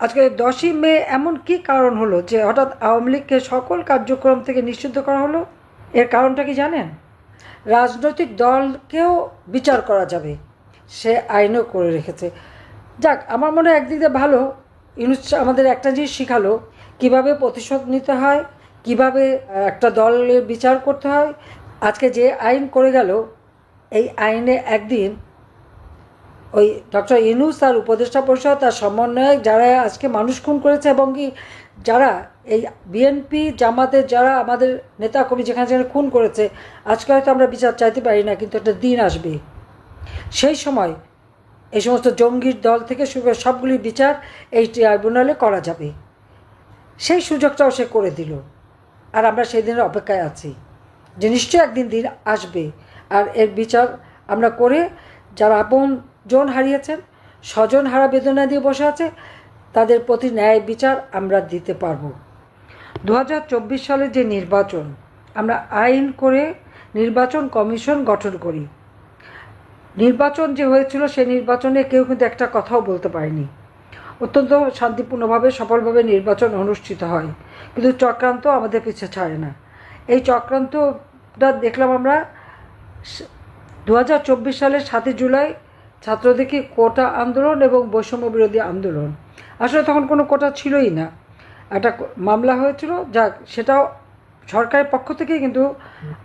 আজকে দশই মে এমন কি কারণ হলো যে হঠাৎ আওয়ামী লীগকে সকল কার্যক্রম থেকে নিষিদ্ধ করা হলো? এর কারণটা কি জানেন? রাজনৈতিক দলকেও বিচার করা যাবে, সে আইনও করে রেখেছে। যাক, আমার মনে হয় একদিক দিয়ে ভালো। ইউনুস আমাদের একটা জিনিস শিখালো, কীভাবে প্রতিশোধ নিতে হয়, কীভাবে একটা দলের বিচার করতে হয়। আজকে যে আইন করে গেল, এই আইনে একদিন ওই ডক্টর ইনুস, তার উপদেষ্টা পরিষদ, তার সমন্বয়ক যারা আজকে মানুষ খুন করেছে এবং কি যারা এই বিএনপি জামাতের যারা আমাদের নেতা কর্মী যেখানে যেখানে খুন করেছে, আজকে হয়তো আমরা বিচার চাইতে পারি না, কিন্তু একটা দিন আসবে। সেই সময় এই সমস্ত জঙ্গির দল থেকে শুরু করে সবগুলির বিচার এই ট্রাইব্যুনালে করা যাবে। সেই সুযোগটাও সে করে দিল। আর আমরা সেই দিনের অপেক্ষায় আছি। যে নিশ্চয়ই একদিন দিন আসবে। আর এর বিচার আমরা করে যারা আপন জন হারিয়েছেন, স্বজন হারা বেদনা দিয়ে বসে আছে, তাদের প্রতি ন্যায় বিচার আমরা দিতে পারব। দু সালের যে নির্বাচন, আমরা আইন করে নির্বাচন কমিশন গঠন করি। নির্বাচন যে হয়েছিল, সেই নির্বাচনে কেউ কিন্তু একটা কথাও বলতে পারেনি। অত্যন্ত শান্তিপূর্ণভাবে, সফলভাবে নির্বাচন অনুষ্ঠিত হয়। কিন্তু চক্রান্ত আমাদের পিছে ছাড়ে না। এই চক্রান্তটা দেখলাম আমরা দু হাজার চব্বিশ সালের সাতই জুলাই ছাত্রদেরকে কোটা আন্দোলন এবং বৈষম্য বিরোধী আন্দোলন? আসলে তখন কোনো কোটা ছিলই না। একটা মামলা হয়েছিল যা সেটাও সরকারের পক্ষ থেকে কিন্তু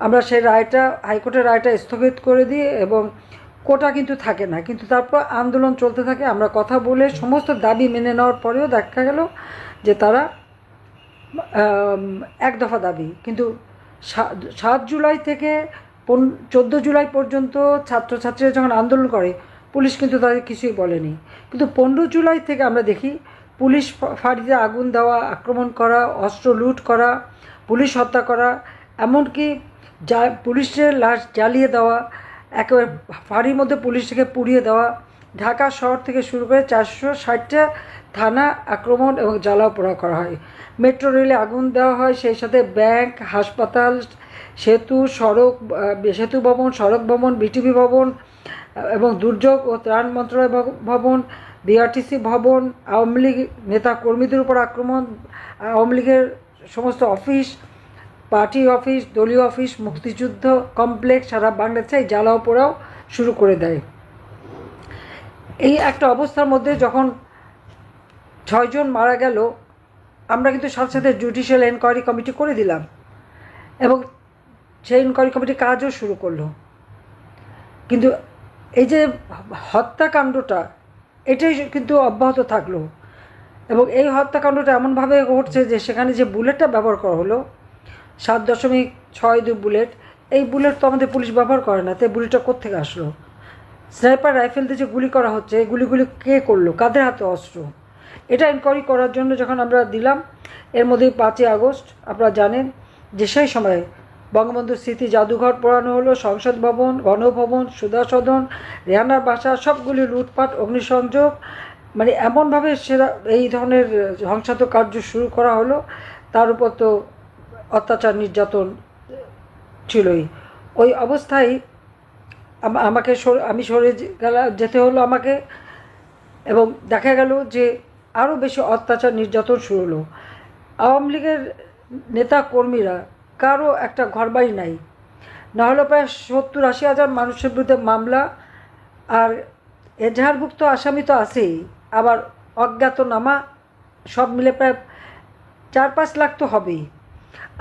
আমরা সেই রায়টা, হাইকোর্টের রায়টা স্থগিত করে দিই এবং কোটা কিন্তু থাকে না। কিন্তু তারপর আন্দোলন চলতে থাকে। আমরা কথা বলে সমস্ত দাবি মেনে নেওয়ার পরেও দেখা গেল যে তারা এক দফা দাবি। কিন্তু সাত জুলাই থেকে চোদ্দ জুলাই পর্যন্ত ছাত্রছাত্রীরা যখন আন্দোলন করে পুলিশ কিন্তু তাদের কিছুই বলেনি। কিন্তু পনেরো জুলাই থেকে আমরা দেখি, পুলিশ ফাঁড়িতে আগুন দেওয়া, আক্রমণ করা, অস্ত্র লুট করা, পুলিশ হত্যা করা, এমনকি যা, পুলিশের লাশ জ্বালিয়ে দেওয়া, একেবারে ফাঁড়ির মধ্যে পুলিশকে পুড়িয়ে দেওয়া, ঢাকা শহর থেকে শুরু করে চারশো ষাটটা থানা আক্রমণ এবং জ্বালাও পোড়া করা হয়। মেট্রো রেলে আগুন দেওয়া হয়, সেই সাথে ব্যাংক, হাসপাতাল, সেতু, সড়ক সেতু ভবন, সড়ক ভবন, বিটিভি ভবন এবং দুর্যোগ ও ত্রাণ মন্ত্রণালয় ভব- ভবন বিআরটিসি ভবন, আওয়ামী লীগ নেতা কর্মীদের উপর আক্রমণ, আওয়ামী লীগের সমস্ত অফিস, পার্টি অফিস, দলীয় অফিস, মুক্তিযুদ্ধ কমপ্লেক্স সারা বাংলাদেশে জ্বালাও পোড়াও শুরু করে দেয়। এই একটা অবস্থার মধ্যে যখন ছয়জন মারা গেল, আমরা কিন্তু সাথে সাথে জুডিশিয়াল এনকোয়ারি কমিটি করে দিলাম এবং সেই এনকোয়ারি কমিটি কাজও শুরু করল। কিন্তু এই যে হত্যাকাণ্ডটা, এটাই কিন্তু অব্যাহত থাকল। এবং এই হত্যাকাণ্ডটা এমনভাবে ঘটছে যে সেখানে যে বুলেটটা ব্যবহার করা হলো, সাত দশমিক ছয় দুই বুলেট, এই বুলেট তো আমাদের পুলিশ ব্যবহার করে না, তাই বুলেটটা কোথেকে আসলো? স্নাইপার রাইফেল দিয়ে যে গুলি করা হচ্ছে, এই গুলিগুলি কে করল? কাদের হাতে অস্ত্র? এটা ইনকোয়ারি করার জন্য যখন আমরা দিলাম, এর মধ্যেই পাঁচই আগস্ট, আপনারা জানেন যে সেই সময়ে বঙ্গবন্ধু স্মৃতি জাদুঘর পোড়ানো হলো, সংসদ ভবন, গণভবন সুধা সদন রেহানার বাসা, সবগুলি লুটপাট, অগ্নিসংযোগ মানে এমনভাবে সেরা এই ধরনের ধ্বংসাত্মক কার্য শুরু করা হলো। তার উপর তো অত্যাচার নির্যাতন ছিলই। ওই অবস্থায় আমাকে আমি সরে যেতে হলো আমাকে এবং দেখা গেল যে আরও বেশি অত্যাচার নির্যাতন শুরু হলো। আওয়ামী লীগের নেতা কর্মীরা কারও একটা ঘরবাড়ি নাই। নাহলে প্রায় সত্তর আশি হাজার মানুষের বিরুদ্ধে মামলা, আর এজাহারভুক্ত আসামি তো আছেই, আবার অজ্ঞাতনামা, সব মিলে প্রায় চার পাঁচ লাখ তো হবেই।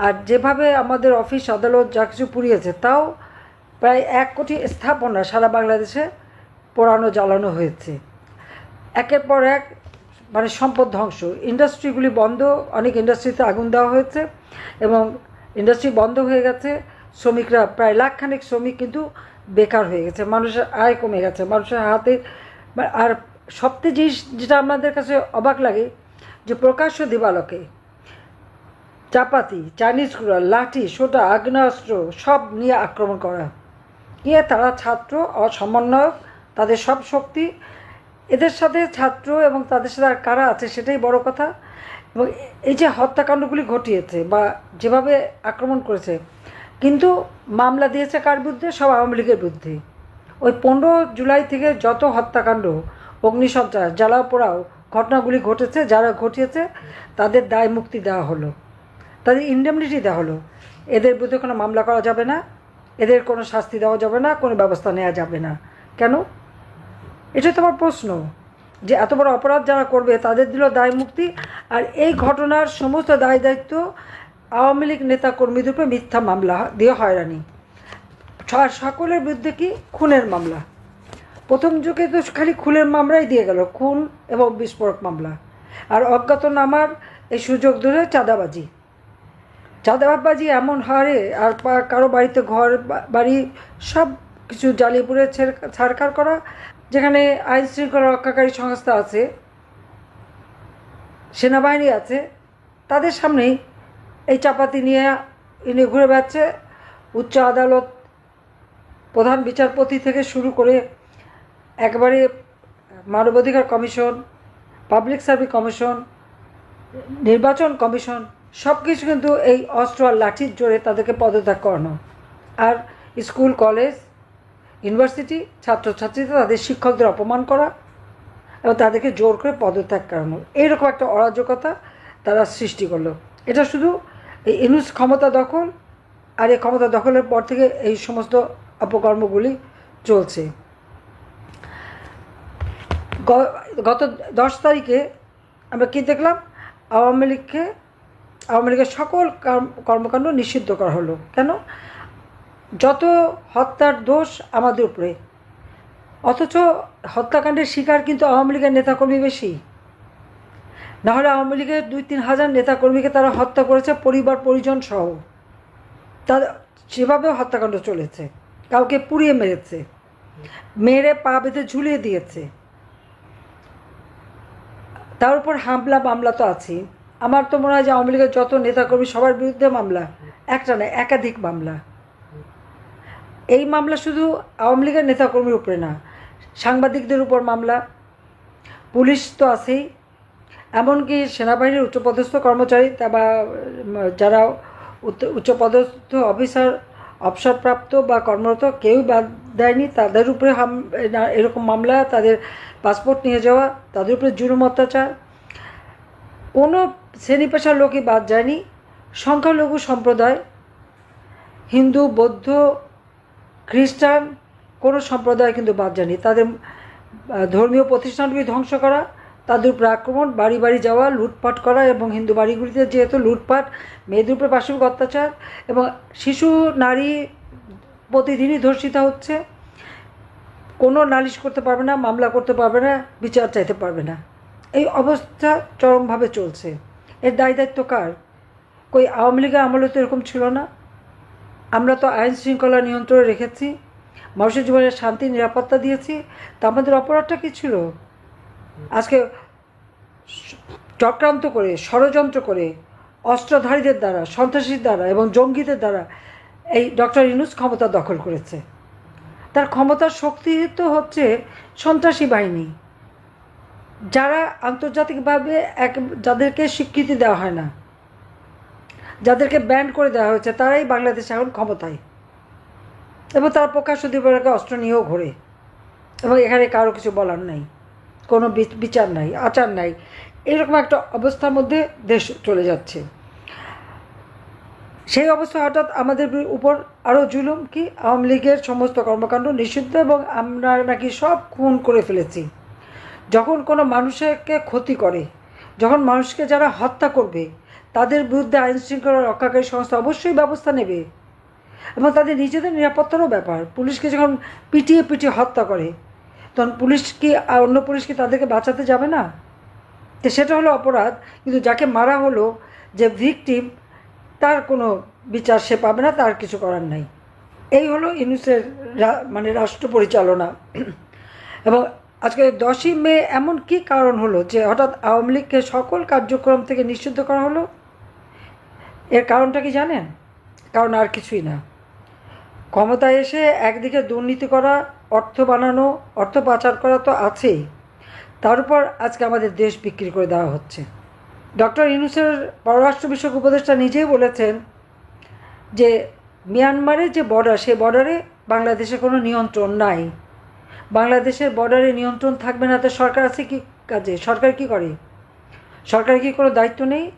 আর যেভাবে আমাদের অফিস আদালত যা কিছু পুড়িয়েছে, তাও প্রায় এক কোটি স্থাপনা সারা বাংলাদেশে পোড়ানো, জ্বালানো হয়েছে। একের পর এক মানে সম্পদ ধ্বংস। ইন্ডাস্ট্রিগুলি বন্ধ, অনেক ইন্ডাস্ট্রিতে আগুন দেওয়া হয়েছে এবং ইন্ডাস্ট্রি বন্ধ হয়ে গেছে, শ্রমিকরা প্রায় লাখখানেক শ্রমিক কিন্তু বেকার হয়ে গেছে, মানুষের আয় কমে গেছে, মানুষের হাতে আর সবচেয়ে জিনিস যেটা আমাদের কাছে অবাক লাগে যে প্রকাশ্য দিবালকে, চাপাতি, চাইনিজ কুড়া লাঠি সোটা আগ্নেয়াস্ত্র সব নিয়ে আক্রমণ করা। নিয়ে তারা ছাত্র ও সমন্বয়ক তাদের সব শক্তি, এদের সাথে ছাত্র এবং তাদের সাথে আর কারা আছে সেটাই বড় কথা। এবং এই যে হত্যাকাণ্ডগুলি ঘটিয়েছে বা যেভাবে আক্রমণ করেছে, কিন্তু মামলা দিয়েছে কার বিরুদ্ধে? সব আওয়ামী লীগের বিরুদ্ধে। ওই পনেরো জুলাই থেকে যত হত্যাকাণ্ড অগ্নিসন্ত্রাস জ্বালাও পোড়াও ঘটনাগুলি ঘটেছে, যারা ঘটিয়েছে, তাদের দায় মুক্তি দেওয়া হলো। তাদের ইন্ডেমনিটি দেওয়া হলো। এদের বিরুদ্ধে কোনো মামলা করা যাবে না, এদের কোনো শাস্তি দেওয়া যাবে না, কোনো ব্যবস্থা নেওয়া যাবে না। কেন? এটা তো আমার প্রশ্ন। যে এত বড় অপরাধ যারা করবে, তাদের দিল দায় মুক্তি। আর এই ঘটনার সমস্ত দায় দায়িত্ব আওয়ামী লীগ নেতা কর্মীদের উপরে মিথ্যা মামলা দিয়ে হয়রানি। সকলের বিরুদ্ধে কি? খুনের মামলা। প্রথম যুগে তো খালি খুনের মামলাই দিয়ে গেল, খুন এবং বিস্ফোরক মামলা। আর অজ্ঞাতনামার এই সুযোগ ধরে চাঁদাবাজি। চাঁদাবাজি এমন হারে আর কারও বাড়িতে ঘর বাড়ি সব কিছু জ্বালিয়ে পুড়ে ছেড়- করা, যেখানে আইন শৃঙ্খলা রক্ষাকারী সংস্থা আছে, সেনাবাহিনী আছে, তাদের সামনেই এই চাপাতি নিয়ে ইনি ঘুরে বেড়াচ্ছে উচ্চ আদালত। প্রধান বিচারপতি থেকে শুরু করে একবারে মানবাধিকার কমিশন, পাবলিক সার্ভিস কমিশন, নির্বাচন কমিশন সব কিছু কিন্তু এই অস্ত্র আর লাঠির জোরে তাদেরকে পদত্যাগ করানো। আর স্কুল, কলেজ ইউনিভার্সিটি ছাত্রছাত্রীরা তাদের শিক্ষকদের অপমান করা এবং তাদেরকে জোর করে পদত্যাগ করানো। এইরকম একটা অরাজকতা তারা সৃষ্টি করল। এটা শুধু এই ইনুস ক্ষমতা দখল আর এই ক্ষমতা দখলের পর থেকে এই সমস্ত অপকর্মগুলি চলছে। গত দশ তারিখে আমরা কি দেখলাম? আওয়ামী লীগকে, আওয়ামী লীগের সকল কর্মকাণ্ড নিষিদ্ধ করা হলো। কেন? যত হত্যার দোষ আমাদের উপরে, অথচ হত্যাকাণ্ডের শিকার কিন্তু আওয়ামী লীগের নেতাকর্মী বেশি। নাহলে আওয়ামী লীগের দুই তিন হাজার নেতাকর্মীকে তারা হত্যা করেছে, পরিবার, পরিজন সহ। তার সেভাবেও হত্যাকাণ্ড চলেছে, কাউকে পুড়িয়ে মেরেছে, মেরে পা বেঁধে ঝুলিয়ে দিয়েছে। তার উপর হামলা, মামলা তো আছেই। আমার তো মনে হয় যে আওয়ামী লীগের যত নেতাকর্মী, সবার বিরুদ্ধে মামলা, একটা না, একাধিক মামলা। এই মামলা শুধু আওয়ামী লীগের নেতাকর্মীর উপরে না, সাংবাদিকদের উপর মামলা, পুলিশ তো আছেই, এমনকি সেনাবাহিনীর উচ্চপদস্থ কর্মচারী বা, যারা উচ্চ- উচ্চপদস্থ অফিসার, অবসরপ্রাপ্ত বা কর্মরত কেউ বাদ দেয়নি, তাদের উপরে হাম এরকম মামলা, তাদের পাসপোর্ট নিয়ে যাওয়া, তাদের উপরে জুলুম অত্যাচার, কোনো শ্রেণি পেশার লোকই বাদ যায়নি, সংখ্যালঘু সম্প্রদায়, হিন্দু, বৌদ্ধ খ্রিস্টান, কোনো সম্প্রদায় কিন্তু বাদ যায়নি। তাদের ধর্মীয় প্রতিষ্ঠানগুলি ধ্বংস করা, তাদের উপরে আক্রমণ, বাড়ি বাড়ি যাওয়া, লুটপাট করা এবং হিন্দু বাড়িগুলিতে যেহেতু লুটপাট, মেয়েদের উপরে পাশবিক অত্যাচার এবং শিশু, নারী প্রতিদিনই ধর্ষিতা হচ্ছে, কোনো নালিশ করতে পারবে না, মামলা করতে পারবে না, বিচার চাইতে পারবে না। এই অবস্থা চরমভাবে চলছে। এর দায় দায়িত্ব কার? কই আওয়ামী লীগের আমলে তো এরকম ছিল না। আমরা তো আইন শৃঙ্খলা নিয়ন্ত্রণে রেখেছি, মানুষের জীবনে শান্তি, নিরাপত্তা দিয়েছি, তা আমাদের অপরাধটা কী ছিল? আজকে চক্রান্ত করে, ষড়যন্ত্র করে, অস্ত্রধারীদের দ্বারা, সন্ত্রাসীর দ্বারা এবং জঙ্গিদের দ্বারা এই ডক্টর ইনুস ক্ষমতা দখল করেছে। তার ক্ষমতার শক্তি তো হচ্ছে সন্ত্রাসী বাহিনী। যারা আন্তর্জাতিকভাবে এক, যাদেরকে স্বীকৃতি দেওয়া হয় না। যাদেরকে ব্যান্ড করে দেওয়া হয়েছে, তারাই বাংলাদেশে এখন ক্ষমতায়। এবং তারা প্রকাশ্য দিবরাকে অস্ত্র নিয়েও ঘোরে। এবং এখানে কারও কিছু বলার নাই, কোনো বিচ- বিচার নাই, আচার নাই। এরকম একটা অবস্থার মধ্যে দেশ চলে যাচ্ছে। সেই অবস্থা হঠাৎ আমাদের উপর আরও জুলুম কি? আওয়ামী লীগের সমস্ত কর্মকাণ্ড নিষিদ্ধ এবং আমরা নাকি সব খুন করে ফেলেছি। যখন কোনো মানুষকে ক্ষতি করে, যখন মানুষকে যারা হত্যা করবে তাদের বিরুদ্ধে আইন শৃঙ্খলা রক্ষাকারী সংস্থা অবশ্যই ব্যবস্থা নেবে। এবং তাদের নিজেদের নিরাপত্তারও ব্যাপার। পুলিশকে যখন পিটিয়ে পিটিয়ে হত্যা করে, তখন পুলিশ কি আর অন্য পুলিশ কি তাদেরকে বাঁচাতে যাবে না? তো সেটা হলো অপরাধ। কিন্তু যাকে মারা হলো, যে ভিকটিম, তার কোনো বিচার সে পাবে না, তার কিছু করার নাই। এই হলো ইনুসের মানে রাষ্ট্র পরিচালনা। এবং আজকে দশই মে এমন কি কারণ হলো যে হঠাৎ আওয়ামী লীগকে সকল কার্যক্রম থেকে নিষিদ্ধ করা হলো? এর কারণটা কি জানেন? কারণ আর কিছুই না। ক্ষমতায় এসে একদিকে দুর্নীতি করা, অর্থ বানানো, অর্থ পাচার করা তো আছেই। তার উপর আজকে আমাদের দেশ বিক্রি করে দেওয়া হচ্ছে। ডক্টর ইউনুসের পররাষ্ট্র বিষয়ক উপদেষ্টা নিজেই বলেছেন যে মিয়ানমারের যে বর্ডার সেই বর্ডারে বাংলাদেশে কোনো নিয়ন্ত্রণ নাই। বাংলাদেশের বর্ডারে নিয়ন্ত্রণ থাকবে না, তো সরকার আছে কি কাজে? সরকার কি করে? সরকারের কি কোনো দায়িত্ব নেই?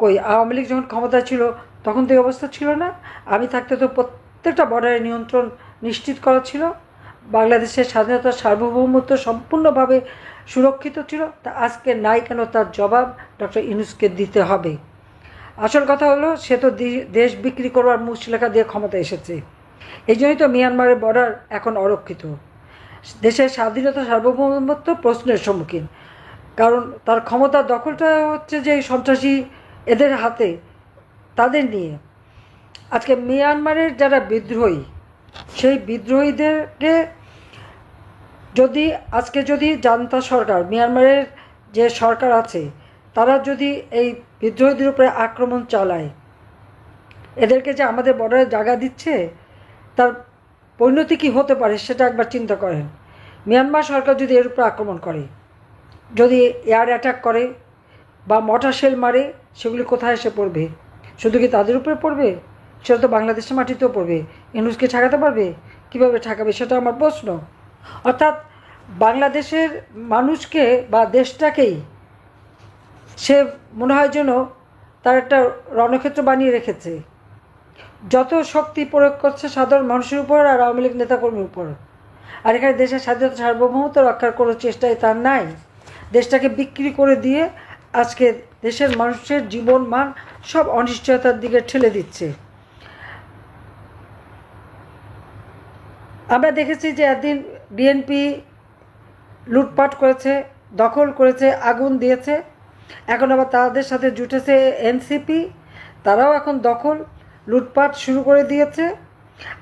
কই, আওয়ামী লীগ যখন ক্ষমতা ছিল, তখন তো এই অবস্থা ছিল না। আমি থাকতে তো প্রত্যেকটা বর্ডারের নিয়ন্ত্রণ নিশ্চিত করা ছিল। বাংলাদেশের স্বাধীনতা সার্বভৌমত্ব সম্পূর্ণভাবে সুরক্ষিত ছিল। তা আজকে নাই কেন তার জবাব ডক্টর ইনুসকে দিতে হবে। আসল কথা হলো, সে তো দেশ বিক্রি করবার মুচলেখা দিয়ে ক্ষমতা এসেছে। এই জন্যই তো মিয়ানমারের বর্ডার এখন অরক্ষিত। দেশের স্বাধীনতা সার্বভৌমত্ব প্রশ্নের সম্মুখীন। কারণ তার ক্ষমতা দখলটা হচ্ছে যে সন্ত্রাসী এদের হাতে, তাদের নিয়ে। আজকে মিয়ানমারের যারা বিদ্রোহী, সেই বিদ্রোহীদেরকে যদি, আজকে যদি জান্তা সরকার, মিয়ানমারের যে সরকার আছে, তারা যদি এই বিদ্রোহীদের উপরে আক্রমণ চালায়, এদেরকে যে আমাদের বর্ডারে জায়গা দিচ্ছে, তার পরিণতি কী হতে পারে সেটা একবার চিন্তা করেন। মিয়ানমার সরকার যদি এর উপরে আক্রমণ করে, যদি এয়ার অ্যাটাক করে বা মটার শেল মারে সেগুলি কোথায় এসে পড়বে? শুধু কি তাদের উপরে পড়বে? সেটা তো বাংলাদেশের মাটিতেও পড়বে। ইনুসকে ঠেকাতে পারবে? কীভাবে ঠেকাবে সেটা আমার প্রশ্ন। অর্থাৎ বাংলাদেশের মানুষকে বা দেশটাকেই সে মনে হয় যেন তার একটা রণক্ষেত্র বানিয়ে রেখেছে। যত শক্তি প্রয়োগ করছে সাধারণ মানুষের উপর আর আওয়ামী লীগ নেতাকর্মীর উপর। আর এখানে দেশের স্বাধীনতা সার্বভৌমত্ব রক্ষার কোনো চেষ্টাই তার নাই। দেশটাকে বিক্রি করে দিয়ে আজকে দেশের মানুষের জীবন মান সব অনিশ্চয়তার দিকে ঠেলে দিচ্ছে। আমরা দেখেছি যে একদিন বিএনপি লুটপাট করেছে, দখল করেছে, আগুন দিয়েছে। এখন আবার তাদের সাথে জুটেছে এনসিপি। তারাও এখন দখল, লুটপাট শুরু করে দিয়েছে।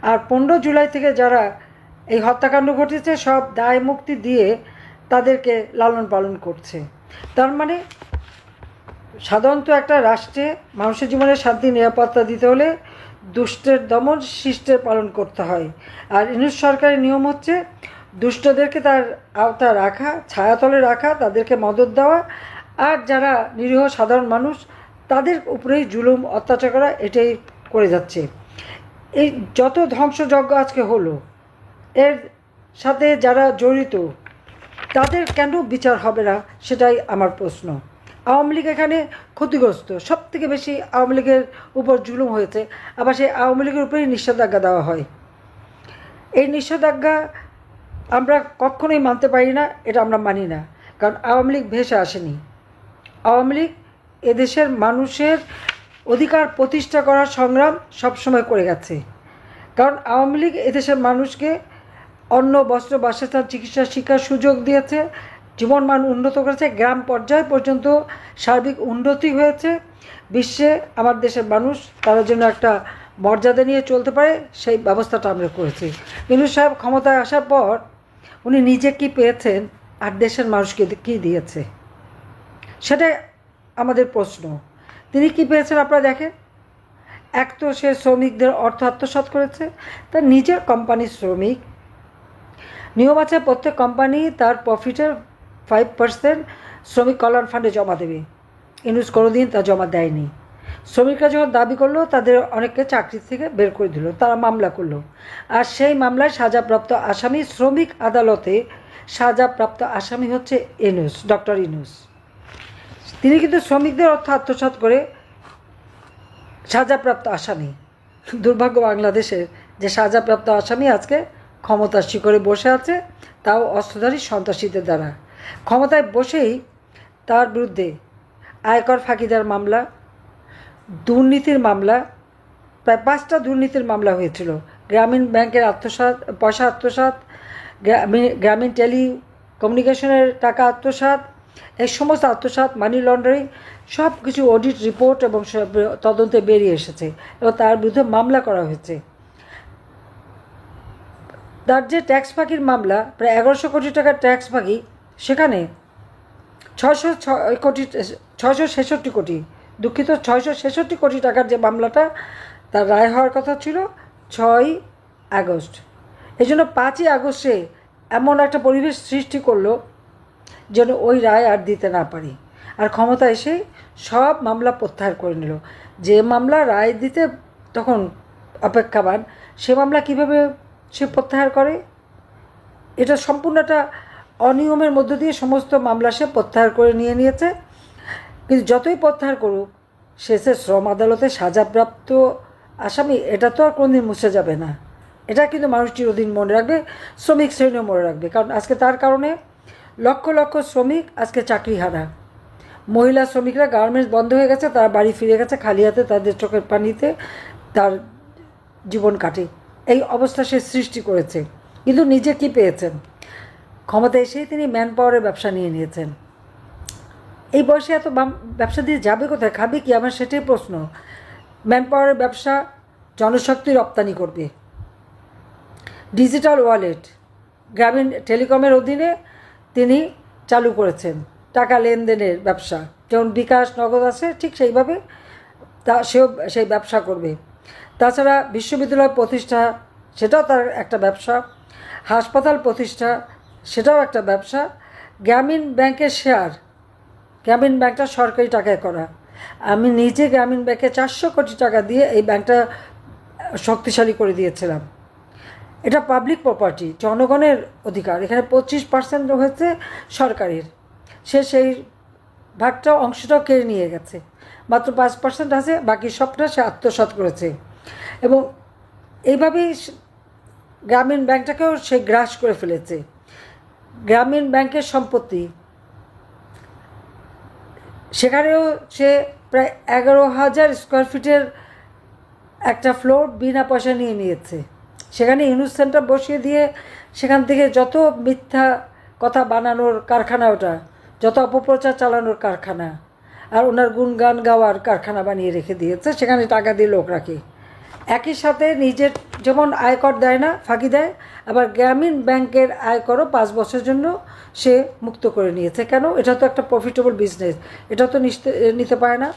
আর পনেরো জুলাই থেকে যারা এই হত্যাকাণ্ড ঘটেছে সব দায় মুক্তি দিয়ে তাদেরকে লালন পালন করছে। তার মানে সাধারণত একটা রাষ্ট্রে মানুষের জীবনে শান্তি, নিরাপত্তা দিতে হলে দুষ্টের দমন শিষ্টের পালন করতে হয়। আর ইনুস সরকারের নিয়ম হচ্ছে, দুষ্টদেরকে তার আওতা রাখা, ছায়াতলে রাখা, তাদেরকে মদত দেওয়া। আর যারা নিরীহ সাধারণ মানুষ, তাদের উপরেই জুলুম, অত্যাচার করা, এটাই করে যাচ্ছে। এই যত ধ্বংসযজ্ঞ আজকে হলো, এর সাথে যারা জড়িত, তাদের কেন বিচার হবে না, সেটাই আমার প্রশ্ন। আওয়ামী লীগ এখানে ক্ষতিগ্রস্ত। সব থেকে বেশি আওয়ামী লীগের উপর জুলুম হয়েছে। আবার সেই আওয়ামী লীগের উপরেই নিষেধাজ্ঞা দেওয়া হয়। এই নিষেধাজ্ঞা আমরা কখনোই মানতে পারি না, এটা আমরা মানি না। কারণ আওয়ামী লীগ ভেসে আসেনি। আওয়ামী লীগ এদেশের মানুষের অধিকার প্রতিষ্ঠা করার সংগ্রাম সবসময় করে গেছে। কারণ আওয়ামী লীগ এদেশের মানুষকে অন্ন, বস্ত্র, বাসস্থান, চিকিৎসা, শিক্ষার সুযোগ দিয়েছে। জীবন মান উন্নত করেছে। গ্রাম পর্যায় পর্যন্ত সার্বিক উন্নতি হয়েছে। বিশ্বে আমার দেশের মানুষ তারা জন্য একটা মর্যাদা নিয়ে চলতে পারে, সেই ব্যবস্থাটা আমরা করেছি। ইনু সাহেব ক্ষমতায় আসার পর উনি নিজে কি পেয়েছেন আর দেশের মানুষকে কী দিয়েছে? সেটাই আমাদের প্রশ্ন। তিনি কি পেয়েছেন আপনারা দেখেন? এক তো সে শ্রমিকদের অর্থ আত্মসাত করেছে, তার নিজের কোম্পানির শ্রমিক। নিয়ম আছে, প্রত্যেক কোম্পানি তার প্রফিটের ফাইভ পার্সেন্ট শ্রমিক কল্যাণ ফান্ডে জমা দেবে। ইনুস কোনোদিন তা জমা দেয়নি। শ্রমিকরা যখন দাবি করল, তাদের অনেককে চাকরি থেকে বের করে দিল, তারা মামলা করল। আর সেই মামলায় সাজাপ্রাপ্ত আসামি শ্রমিক আদালতে সাজাপ্রাপ্ত আসামি হচ্ছে ইনুস ডক্টর ইনুস তিনি কিন্তু শ্রমিকদের অর্থ আত্মসাত করে সাজাপ্রাপ্ত আসামি। দুর্ভাগ্য বাংলাদেশের যে সাজাপ্রাপ্ত আসামি আজকে ক্ষমতার শিখরে বসে আছে, তাও অস্ত্রধারী সন্ত্রাসীদের দ্বারা। ক্ষমতায় বসেই তার বিরুদ্ধে আয়কর ফাঁকিদার মামলা, দুর্নীতির মামলা, প্রায় পাঁচটা দুর্নীতির মামলা হয়েছিল। গ্রামীণ ব্যাংকের আত্মসাত পয়সা আত্মসাত গ্রামীণ গ্রামীণ টেলি কমিউনিকেশনের টাকা আত্মসাত এই সমস্ত আত্মসাত মানি লন্ডারিং সব কিছু অডিট, রিপোর্ট এবং তদন্তে বেরিয়ে এসেছে এবং তার বিরুদ্ধে মামলা করা হয়েছে। তার যে ট্যাক্স ফাঁকির মামলা, প্রায় এগারোশো কোটি টাকার ট্যাক্স ফাঁকি সেখানে ছশো কোটি ছশো ছেষট্টি কোটি, দুঃখিত, ছয়শো ছেষট্টি কোটি টাকার যে মামলাটা, তার রায় হওয়ার কথা ছিল ছয় আগস্ট। এই জন্য পাঁচই আগস্টে এমন একটা পরিবেশ সৃষ্টি করল যেন ওই রায় আর দিতে না পারি। আর ক্ষমতা এসে সব মামলা প্রত্যাহার করে নিল। যে মামলা রায় দিতে তখন অপেক্ষাবান, সে মামলা কীভাবে সে প্রত্যাহার করে? এটা সম্পূর্ণ একটা অনিয়মের মধ্য দিয়ে সমস্ত মামলা সে প্রত্যাহার করে নিয়ে নিয়েছে। কিন্তু যতই প্রত্যাহার করুক, শেষে শ্রম আদালতে সাজাপ্রাপ্ত আসামি, এটা তো আর কোনোদিন মুছে যাবে না। এটা কিন্তু মানুষ চিরদিন মনে রাখবে, শ্রমিক শ্রেণীও মনে রাখবে। কারণ আজকে তার কারণে লক্ষ লক্ষ শ্রমিক আজকে চাকরি হারা মহিলা শ্রমিকরা গার্মেন্টস বন্ধ হয়ে গেছে, তারা বাড়ি ফিরে গেছে, খালি হাতে তাদের চোখের পানিতে তার জীবন কাটে। এই অবস্থা সে সৃষ্টি করেছে। কিন্তু নিজে কি পেয়েছেন? ক্ষমতা এসেই তিনি ম্যান পাওয়ারের ব্যবসা নিয়ে নিয়েছেন। এই বয়সে এত ব্যবসা দিয়ে যাবে কোথায়? খাবে কি? আমার সেটাই প্রশ্ন। ম্যান পাওয়ারের ব্যবসা জনশক্তি রপ্তানি করবে। ডিজিটাল ওয়ালেট গ্রামীণ টেলিকমের অধীনে তিনি চালু করেছেন। টাকা লেনদেনের ব্যবসা, যেমন বিকাশ নগদ আছে, ঠিক সেইভাবে তা সেও, সেই ব্যবসা করবে। তাছাড়া বিশ্ববিদ্যালয় প্রতিষ্ঠা, সেটাও তার একটা ব্যবসা। হাসপাতাল প্রতিষ্ঠা সেটাও একটা ব্যবসা। গ্রামীণ ব্যাংকের শেয়ার গ্রামীণ ব্যাংকটা সরকারি টাকায় করা। আমি নিজে গ্রামীণ ব্যাংকে চারশো কোটি টাকা দিয়ে এই ব্যাংকটা শক্তিশালী করে দিয়েছিলাম। এটা পাবলিক প্রপার্টি জনগণের অধিকার। এখানে পঁচিশ পার্সেন্ট হয়েছে সরকারের। সে সেই ভাগটা, অংশটাও কেড়ে নিয়ে গেছে। মাত্র পাঁচ পার্সেন্ট আছে, বাকি সবটা সে আত্মসাৎ করেছে। এবং এইভাবেই গ্রামীণ ব্যাংকটাকেও সে গ্রাস করে ফেলেছে। গ্রামীণ ব্যাংকের সম্পত্তি। সেখানেও সে প্রায় এগারো হাজার স্কোয়ার ফিটের একটা ফ্লোর বিনা পয়সা নিয়ে নিয়েছে। সেখানে ইউনুস বসিয়ে দিয়ে সেখান থেকে যত মিথ্যা কথা বানানোর কারখানা ওটা, যত অপপ্রচার চালানোর কারখানা, আর ওনার গুণগান গাওয়ার কারখানা বানিয়ে রেখে দিয়েছে, সেখানে টাকা দিয়ে লোক রাখে। একই সাথে নিজের যেমন আয়কর দেয় না, ফাঁকি দেয় আবার গ্রামীণ ব্যাংকের আয়করও পাঁচ বছরের জন্য সে মুক্ত করে নিয়েছে। কেন? এটা তো একটা প্রফিটেবল বিজনেস এটা তো নিতে পারে না।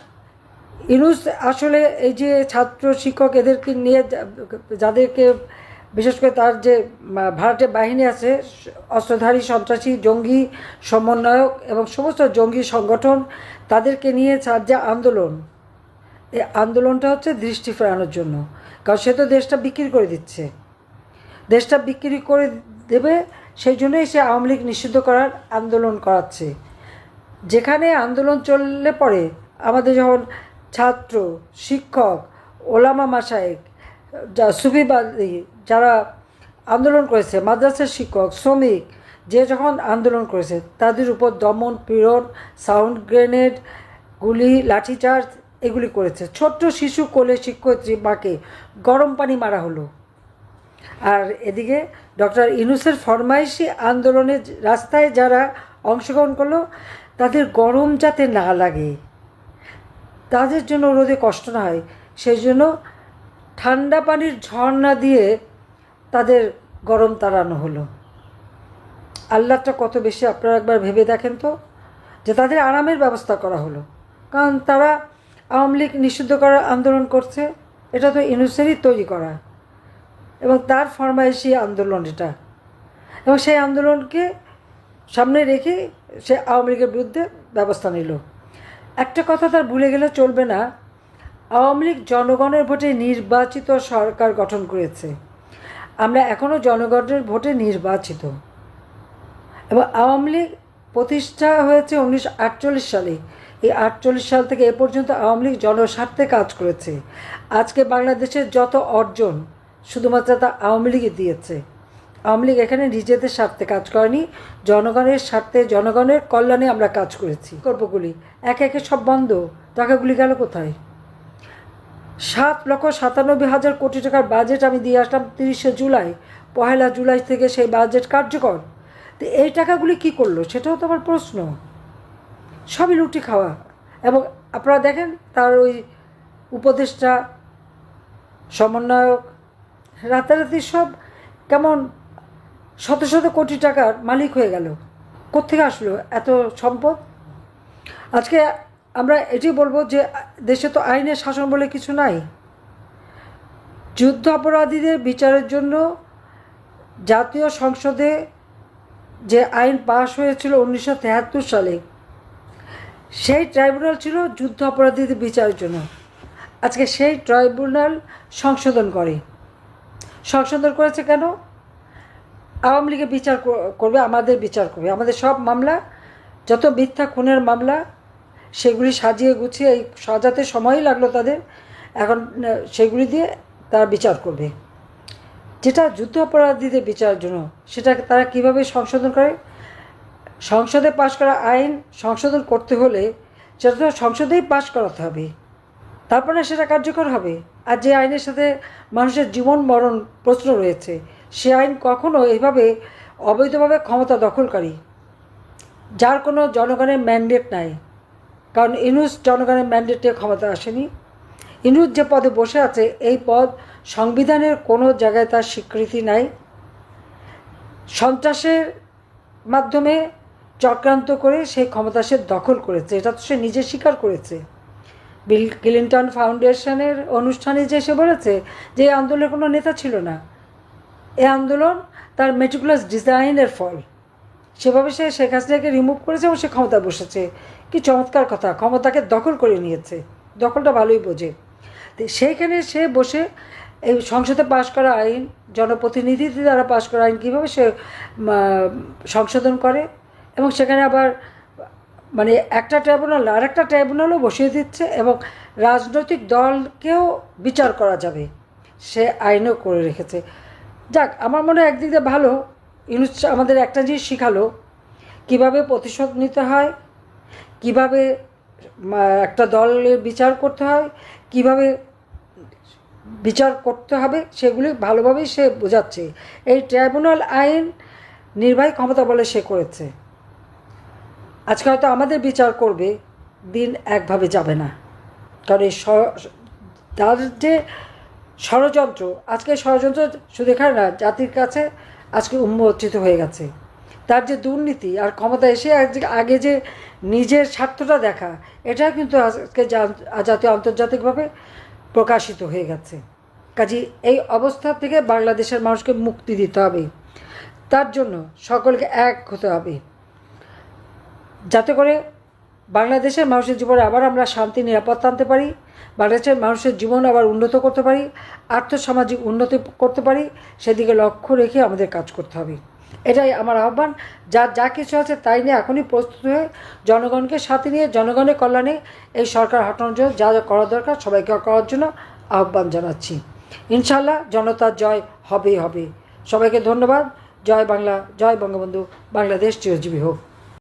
ইনুস আসলে এই যে ছাত্র, শিক্ষক এদেরকে নিয়ে যাদেরকে, বিশেষ করে তার যে ভারতের বাহিনী আছে, অস্ত্রধারী, সন্ত্রাসী, জঙ্গি সমন্বয়ক এবং সমস্ত জঙ্গি সংগঠন তাদেরকে নিয়ে তার যে আন্দোলন। এই আন্দোলনটা হচ্ছে দৃষ্টি ফেরানোর জন্য। কারণ সে তো দেশটা বিক্রি করে দিচ্ছে। দেশটা বিক্রি করে দেবে, সেই জন্যই সে আওয়ামী লীগ নিষিদ্ধ করার আন্দোলন করাচ্ছে। যেখানে আন্দোলন চললে পরে আমাদের যখন ছাত্র, শিক্ষক, ওলামা মাসায়েক যা সুফিবাদী যারা আন্দোলন করেছে, মাদ্রাসার শিক্ষক, শ্রমিক, যে যখন আন্দোলন করেছে, তাদের উপর দমন, পীড়ন, সাউন্ড গ্রেনেড, গুলি, লাঠিচার্জ, এগুলি করেছে। ছোট্ট শিশু কোলে শিক্ষয়িত্রী মাকে গরম পানি মারা হলো। আর এদিকে ডক্টর ইনুসের ফরমাইশি আন্দোলনে রাস্তায় যারা অংশগ্রহণ করল, তাদের গরম যাতে না লাগে, তাদের জন্য রোদে কষ্ট না হয়, সেই জন্য ঠান্ডা পানির ঝর্ণা দিয়ে তাদের গরম তাড়ানো হলো। আল্লাহটা কত বেশি, আপনারা একবার ভেবে দেখেন তো, যে তাদের আরামের ব্যবস্থা করা হলো। কারণ তারা আওয়ামী লীগ নিষিদ্ধ করার আন্দোলন করছে, এটা তো ইনুসেরই তৈরি করা। এবং তার ফরমাইশি আন্দোলন এটা। এবং সেই আন্দোলনকে সামনে রেখে সে আওয়ামী লীগের বিরুদ্ধে ব্যবস্থা নিল। একটা কথা তার ভুলে গেলে চলবে না, আওয়ামী লীগ জনগণের ভোটে নির্বাচিত সরকার গঠন করেছে। আমরা এখনও জনগণের ভোটে নির্বাচিত। এবং আওয়ামী লীগ প্রতিষ্ঠা হয়েছে উনিশশো আটচল্লিশ সালে। এই আটচল্লিশ সাল থেকে এ পর্যন্ত আওয়ামী লীগ জনস্বার্থে কাজ করেছে। আজকে বাংলাদেশের যত অর্জন শুধুমাত্র তা আওয়ামী লীগই দিয়েছে। আওয়ামী লীগ এখানে নিজেদের স্বার্থে কাজ করেনি, জনগণের স্বার্থে, জনগণের কল্যাণে আমরা কাজ করেছি। গল্পগুলি একে একে সব বন্ধ। টাকাগুলি গেল কোথায়? সাত লক্ষ সাতানব্বই হাজার কোটি টাকার বাজেট আমি দিয়ে আসলাম তিরিশে জুলাই। পহেলা জুলাই থেকে সেই বাজেট কার্যকর। তো এই টাকাগুলি কি করল সেটাও তো আমার প্রশ্ন। সবই লুটি খাওয়া। এবং আপনারা দেখেন তার ওই উপদেষ্টা, সমন্বয়ক রাতারাতি সব কেমন শত শত কোটি টাকার মালিক হয়ে গেল। কোত্থেকে আসলো এত সম্পদ? আজকে আমরা এটি বলব যে দেশে তো আইনের শাসন বলে কিছু নাই। যুদ্ধ অপরাধীদের বিচারের জন্য জাতীয় সংসদে যে আইন পাশ হয়েছিল উনিশশো সালে, সেই ট্রাইব্যুনাল ছিল যুদ্ধ অপরাধীদের বিচারের জন্য। আজকে সেই ট্রাইব্যুনাল সংশোধন করে। সংশোধন করেছে কেন? আওয়ামী লীগের বিচার করবে, আমাদের বিচার করবে। আমাদের সব মামলা, যত মিথ্যা খুনের মামলা, সেগুলি সাজিয়ে গুছিয়ে এই সাজাতে সময়ই লাগল তাদের। এখন সেগুলি দিয়ে তারা বিচার করবে। যেটা যুদ্ধ অপরাধীদের বিচারের জন্য সেটা তারা কীভাবে সংশোধন করে? সংসদে পাশ করা আইন সংশোধন করতে হলে সেটা সংসদেই পাশ করাতে হবে। তারপরে সেটা কার্যকর হবে। আর যে আইনের সাথে মানুষের জীবন মরণ প্রশ্ন রয়েছে, সে আইন কখনো এইভাবে অবৈধভাবে ক্ষমতা দখলকারী, যার কোনো জনগণের ম্যান্ডেট নাই। কারণ ইনুস জনগণের ম্যান্ডেটে ক্ষমতা আসেনি। ইনুস যে পদে বসে আছে, এই পদ সংবিধানের কোনো জায়গায় তার স্বীকৃতি নাই। সন্ত্রাসের মাধ্যমে চক্রান্ত করে সেই ক্ষমতা সে দখল করেছে, এটা তো সে নিজে স্বীকার করেছে। বিল ক্লিন্টন ফাউন্ডেশনের অনুষ্ঠানে যে সে বলেছে যে এই আন্দোলনের কোনো নেতা ছিল না। এই আন্দোলন তার মেটিকুলাস ডিজাইনের ফল। সেভাবে সে শেখ হাসিনাকে রিমুভ করেছে এবং সে ক্ষমতা বসেছে। কি চমৎকার কথা, ক্ষমতাকে দখল করে নিয়েছে। দখলটা ভালোই বোঝে। সেইখানে সে বসে এই সংসদে পাশ করা আইন, জনপ্রতিনিধি দ্বারা পাশ করা আইন কীভাবে সে সংশোধন করে এবং সেখানে আবার মানে একটা ট্রাইব্যুনাল আর একটা ট্রাইব্যুনালও বসিয়ে দিচ্ছে এবং রাজনৈতিক দলকেও বিচার করা যাবে। সে আইনও করে রেখেছে। যাক, আমার মনে হয় একদিক দিয়ে ভালো। ইউনুস আমাদের একটা জিনিস শেখালো। কীভাবে প্রতিশোধ নিতে হয়? কীভাবে একটা দলের বিচার করতে হয়? কীভাবে বিচার করতে হবে? সেগুলি ভালোভাবেই সে বোঝাচ্ছে। এই ট্রাইব্যুনাল আইন নির্বাহী ক্ষমতা বলে সে করেছে। আজকে হয়তো আমাদের বিচার করবে, দিন একভাবে যাবে না। কারণ এই তার যে ষড়যন্ত্র, আজকে ষড়যন্ত্র শুধু এখানে না, জাতির কাছে আজকে উন্মোচিত হয়ে গেছে। তার যে দুর্নীতি আর ক্ষমতা এসে আগে যে নিজের স্বার্থটা দেখা, এটা কিন্তু আজকে জাতীয় আন্তর্জাতিকভাবে প্রকাশিত হয়ে গেছে। কাজী এই অবস্থা থেকে বাংলাদেশের মানুষকে মুক্তি দিতে হবে। তার জন্য সকলকে এক হতে হবে। যাতে করে বাংলাদেশের মানুষের জীবনে আবার আমরা শান্তি, নিরাপত্তা আনতে পারি, বাংলাদেশের মানুষের জীবন আবার উন্নত করতে পারি, আর্থসামাজিক উন্নতি করতে পারি, সেদিকে লক্ষ্য রেখে আমাদের কাজ করতে হবে। এটাই আমার আহ্বান। যা যা কিছু আছে তাই নিয়ে এখনই প্রস্তুত হয়ে জনগণকে সাথে নিয়ে, জনগণের কল্যাণে এই সরকার হটানোর জন্য যা যা করা দরকার সবাইকে করার জন্য আহ্বান জানাচ্ছি। ইনশাল্লাহ জনতার জয় হবেই হবে। সবাইকে ধন্যবাদ। জয় বাংলা, জয় বঙ্গবন্ধু। বাংলাদেশ চিরজীবী হোক।